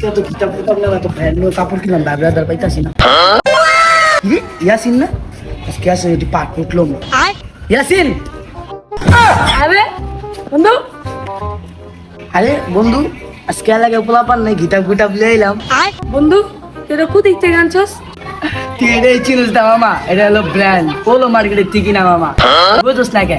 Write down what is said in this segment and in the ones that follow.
আজকে তো কিতাব কিতাব নেওয়া তো নিউ কাপড় কিনলাম দাবি আদার পাইতাছি না। কি ইয়াসিন না? আজকে আসে এটি পাট উঠল ইয়াসিন! আরে বন্ধু। আরে বন্ধু আজকে লাগে পোলা পান নাই কিতাব কিতাব লিয়ে এলাম বন্ধু তুই এটা কোথা থেকে আনছস? তুই এটাই চিনিস না মামা। এটা হলো ব্র্যান্ড পোলো মার্কেটের ঠিকই না মামা। বুঝোস না কে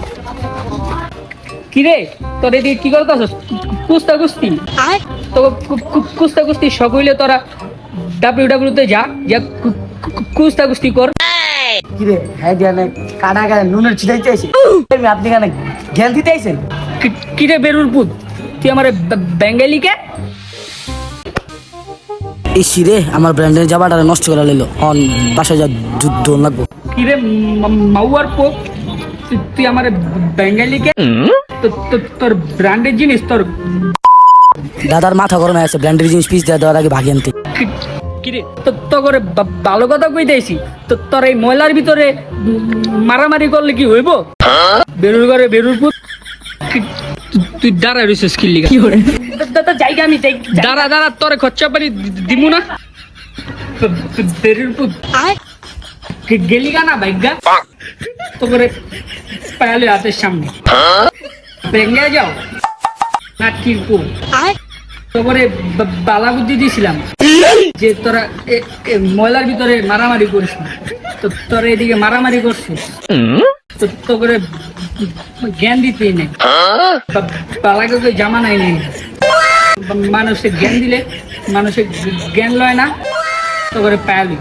কি রে তোর এদিকে কি করতেছস কুস্তা কুস্তি? তো কুস্তা কুস্তি হইলে তোরা ডাব্লিউ ডাব্লিউ তে যা যা কুস্তা কুস্তি কর। কি রে হ্যাঁ দিয়া না কাটা কাটা নুনের ছিটাইতে আইছে। আপনি কেন জ্ঞান দিতে আইছেন? কি- কি বেরুর পুত? তুই আমার বেঙ্গালিকে এই সিরে আমার ব্র্যান্ডের জামাটা নষ্ট করে লইলো। অন বাসায় যা যুদ্ধ লাগবো। কি রে মা- মাউয়ার পোক তুই- আমার বেঙ্গালিকে তোর ব্র্যান্ডের জিনিস তোর দাদার মাথা গরম আছে ব্র্যান্ডের জিনিস পিস দেওয়া দেওয়ার আগে ভাগে আনতে কি- কিরে তো তো করে ভালো কথা কইতেছি তো তোর এই ময়লার ভিতরে মারামারি করলে কি হইব? বেরুর ঘরে বেরুর পুত তুই দাঁড়া রইছিস কি লিগা? দাদা জায়গা আমি দাঁড়া দাঁড়া তোরে খরচা দি- দিমু না। বেরুর পুত গে- গেলি গা না ভাগ্যা তো করে পায়ালে হাতের সামনে। ভেঙ্গে যাও। না বালা বুদ্ধি দিয়েছিলাম যে তোরা ময়লার ভিতরে মারামারি করিস না। তো তোরা এদিকে মারামারি করছিস। তো তো করে জ্ঞান দিতেই নেই। বালাকে তো জামা নাই নেই মানুষের জ্ঞান দিলে মানুষের জ্ঞান লয় না। তো করে পায়ালি।